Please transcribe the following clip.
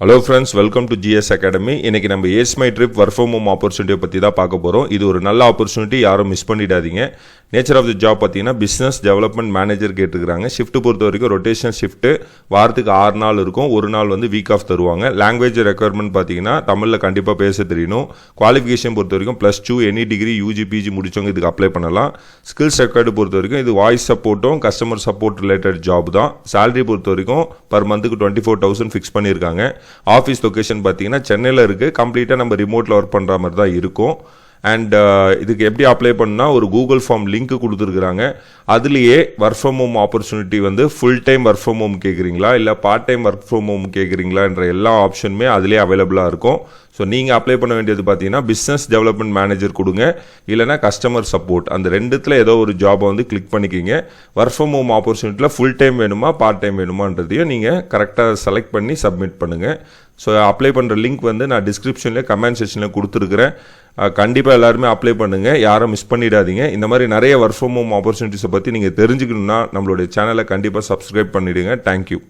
Hello friends welcome to GS academy இன்னைக்கு நம்ம EaseMyTrip work from home ஆப்பர்ச்சுனிட்டியை பற்றி தான் பார்க்க போகிறோம் இது ஒரு நல்ல ஆப்பர்ச்சுனிட்டி யாரும் மிஸ் பண்ணிடாதீங்க. நேச்சர் ஆஃப் தி ஜாப் பார்த்தீங்கன்னா பிஸ்னஸ் டெவலப்மெண்ட் மேனேஜர் கேட்டுக்கிறாங்க. ஷிஃப்ட் பொறுத்த வரைக்கும் ரொட்டேஷன் ஷிஃப்ட்டு வாரத்துக்கு ஆறு நாள் இருக்கும். ஒரு நாள் வந்து வீக் ஆஃப் தருவாங்க. லாங்குவேஜ் ரெக்குவயர்மெண்ட் பார்த்தீங்கன்னா தமிழில் கண்டிப்பாக பேச தெரியணும் குவாலிஃபிகேஷன் பொறுத்த வரைக்கும் plus two any degree UG PG முடித்தவங்க இதுக்கு அப்ளை பண்ணலாம். ஸ்கில்ஸ் ரெக்கார்டு பொறுத்த வரைக்கும் இது வாய்ஸ் சப்போர்ட்டும் கஸ்டமர் சப்போர்ட் ரிலேட்டட் ஜாப் தான். சேலரி பொறுத்த வரைக்கும் பர் மந்த்துக்கு டுவெண்ட்டி ஃபோர் தௌசண்ட் ஃபிக்ஸ் பண்ணியிருக்காங்க. ஆஃபீஸ் லொக்கேஷன் பார்த்தீங்கன்னா சென்னையில் இருக்குது கம்ப்ளீட்டாக நம்ம ரிமோட்டில் ஒர்க் பண்ணுற மாதிரி தான் இருக்கும். அண்ட் uh, இதுக்கு எப்படி அப்ளை பண்ணால் ஒரு கூகுள் ஃபார்ம் லிங்க் கொடுத்துருக்குறாங்க. அதுலேயே ஒர்க் ஃப்ரம் ஹோம் ஆப்பர்ச்சுனிட்டி வந்து full time work from home கேட்குறீங்களா இல்லை part time work from home கேட்குறீங்களான்ற எல்லா ஆப்ஷனுமே அதிலே அவைலபிளாக இருக்கும். ஸோ நீங்கள் அப்ளை பண்ண வேண்டியது பார்த்தீங்கன்னா பிஸ்னஸ் டெவலப்மெண்ட் மேனேஜர் கொடுங்க. இல்லைனா கஸ்டமர் சப்போர்ட் அந்த ரெண்டுத்தில் ஏதோ ஒரு ஜாபை வந்து கிளிக் பண்ணிக்கிங்க. ஒர்க் ஃப்ரம் ஹோம் ஆப்பர்ச்சுனிட்டியில் ஃபுல் டைம் வேணுமா பார்ட் டைம் வேணுமான்றதையும் நீங்கள் கரெக்டாக செலக்ட் பண்ணி சப்மிட் பண்ணுங்கள் ஸோ அப்ளை பண்ணுற லிங்க் வந்து நான் டிஸ்கிரிப்ஷனில் கமெண்ட் செக்ஷனில் கொடுத்துருக்குறேன். கண்டிப்பாக எல்லாருமே அப்ளை பண்ணுங்கள் யாரும் மிஸ் பண்ணிடாதீங்க. இந்த மாதிரி நிறைய ஒர்க் ஃப்ரம் ஹோம் ஆப்பர்ச்சுனிட்டிஸை பற்றி நீங்கள் தெரிஞ்சுக்கணுன்னா நம்மளுடைய சேனலை கண்டிப்பாக சப்ஸ்கிரைப் பண்ணிவிடுங்க தேங்க்யூ